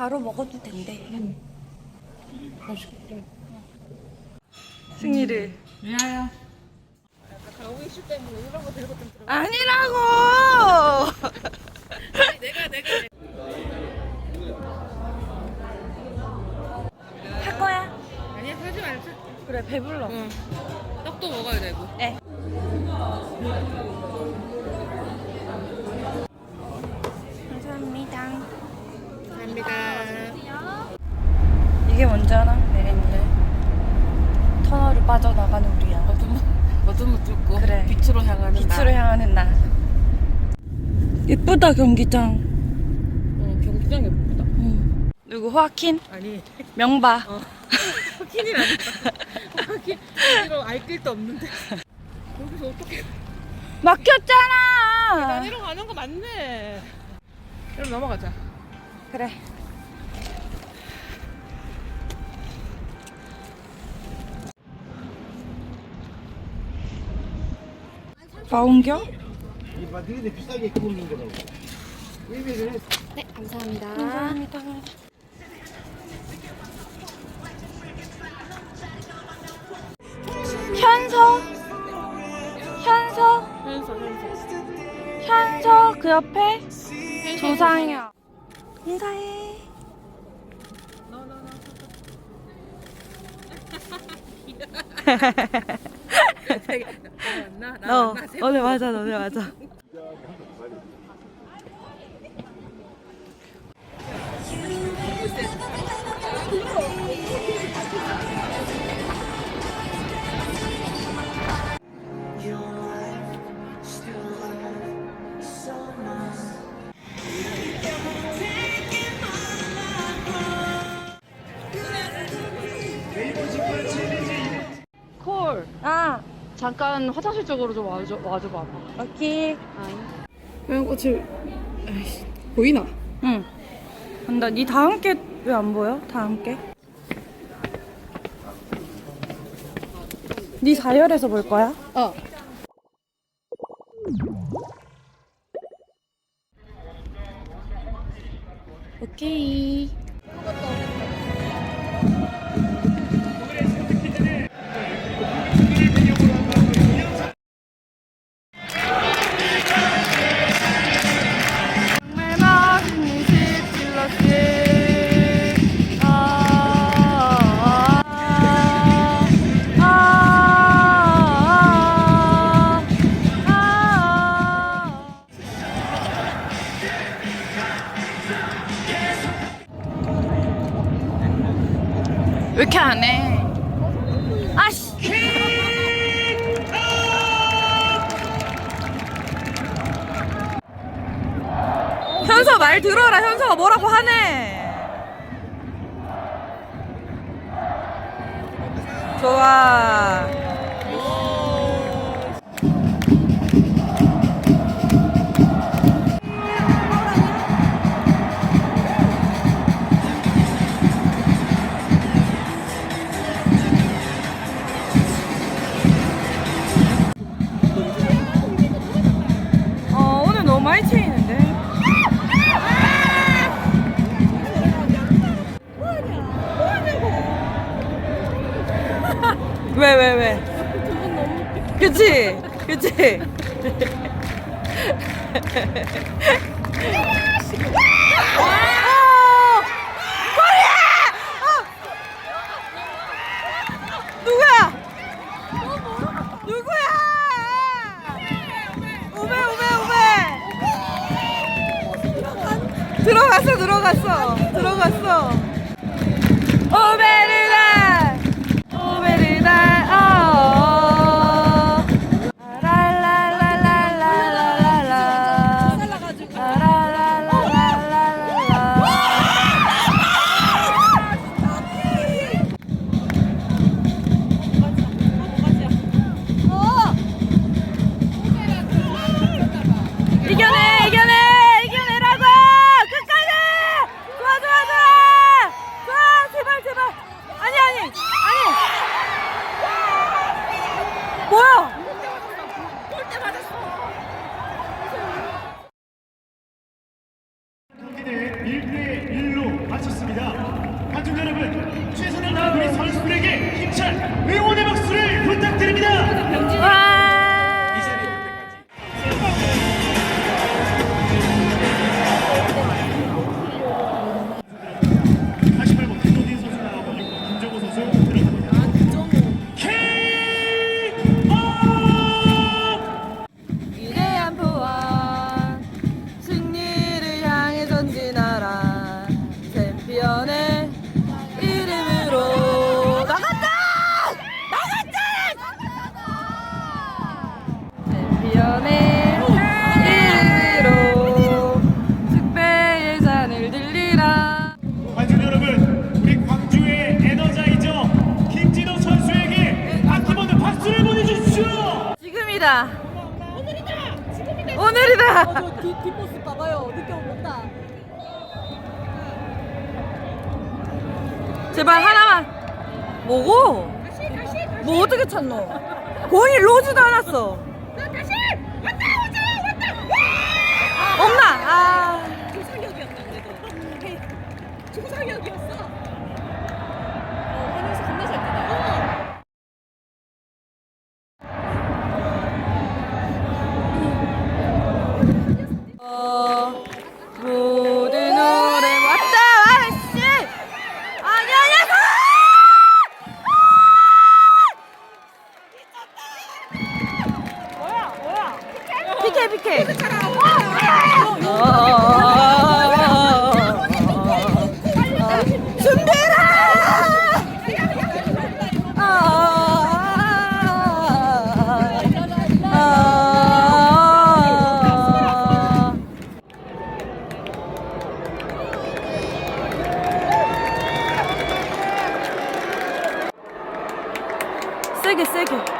바로 먹어도 된대. 맛있겠다. 승희를. 미안해요. 아니라고! 내가 내가 할 거야? 아니야 하지 말자. 그래, 배불러. 응. 떡도 먹어야 되고. 네. 감사합니다. 감사합니다. 이게 뭔지 알아? 내린데. 터널을 빠져나가는 우리야. 어둠 뚫고 그래. 빛으로 향하는 빛으로 향하는 나. 예쁘다, 경기장. 어, 경기장 예쁘다. 응. 누구, 호아킨? 아니 명바. 어. 아니다. 확인 이런 알 길도 없는데. 여기서 어떻게? 막혔잖아! 내려가는 거 맞네. 그럼 넘어가자. 그래. 마운겨? 이 마드리드 비싸게 구우는 거라고. 의미를 했어. 네, 감사합니다. 감사합니다. 현서? 현서? 현서 현서. 현서 그 옆에 조상혁. 인사해. 나너 오늘 맞아 오늘 맞아. 콜. 잠깐 화장실 쪽으로 좀 와줘, 와줘봐. 오케이. 그냥 꽃을 보이나? 응. 간다. 니다 함께 왜안 보여? 다 함께. 니 4열에서 볼 거야? 어. 오케이. 왜 이렇게 안 해? 아씨! 현서 말 들어라. 현서가 뭐라고 하네. 좋아. 왜, 왜, 왜? 그치? 그치? 아! 코리아! 아! 누구야? 누구야? 오베 오베 오베 들어갔어 들어갔어 들어갔어 관중 여러분 최선을 다한 우리 선수들에게 힘찬 응원의 박수를 부탁드립니다. 와 오늘이다. 오늘이다. 지금이다. 오늘이다. 어, 뒷모습 봐봐요. 느껴 못다. 제발 네. 하나만. 뭐고? 다시 다시 다시. 뭐 어떻게 찾노? 공이 로즈도 않았어. 다시 왔다 오자 왔다. 와! 없나? 아. 밑에 밑에. 세게 세게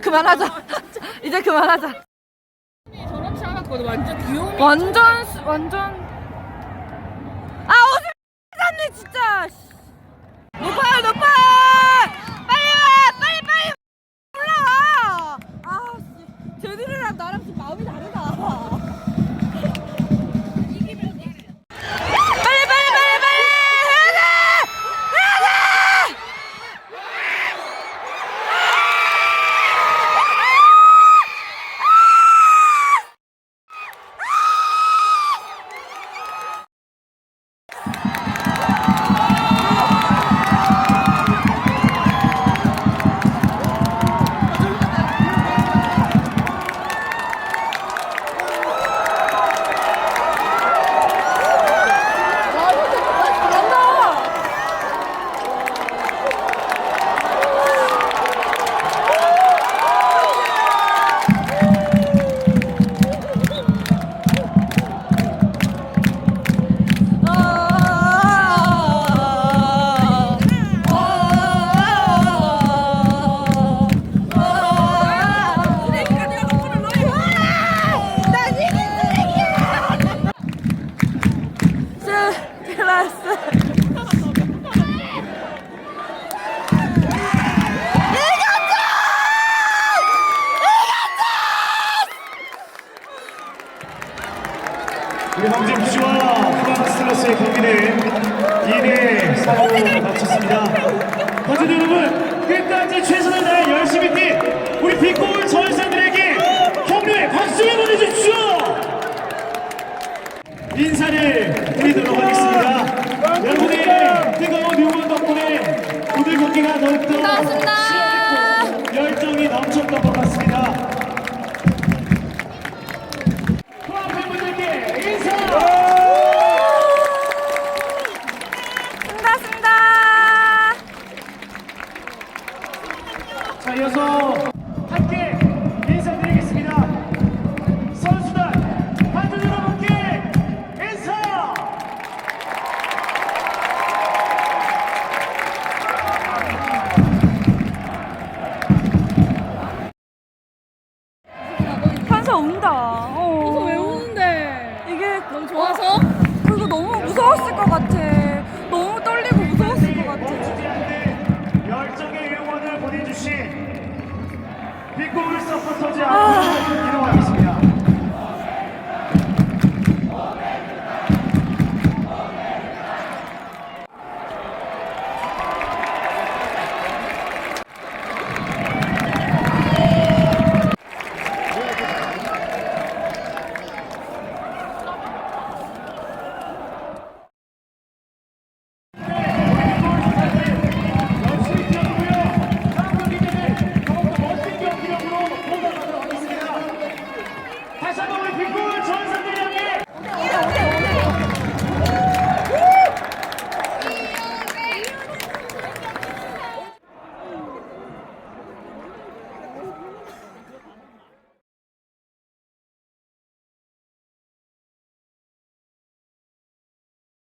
그만하자. 이제 그만하자. 저렇지 않았거든. 완전 귀여운. 완전 완전. 아 어디 갔네 진짜. 어, 마쳤습니다. 버튼 여러분 끝까지 최선을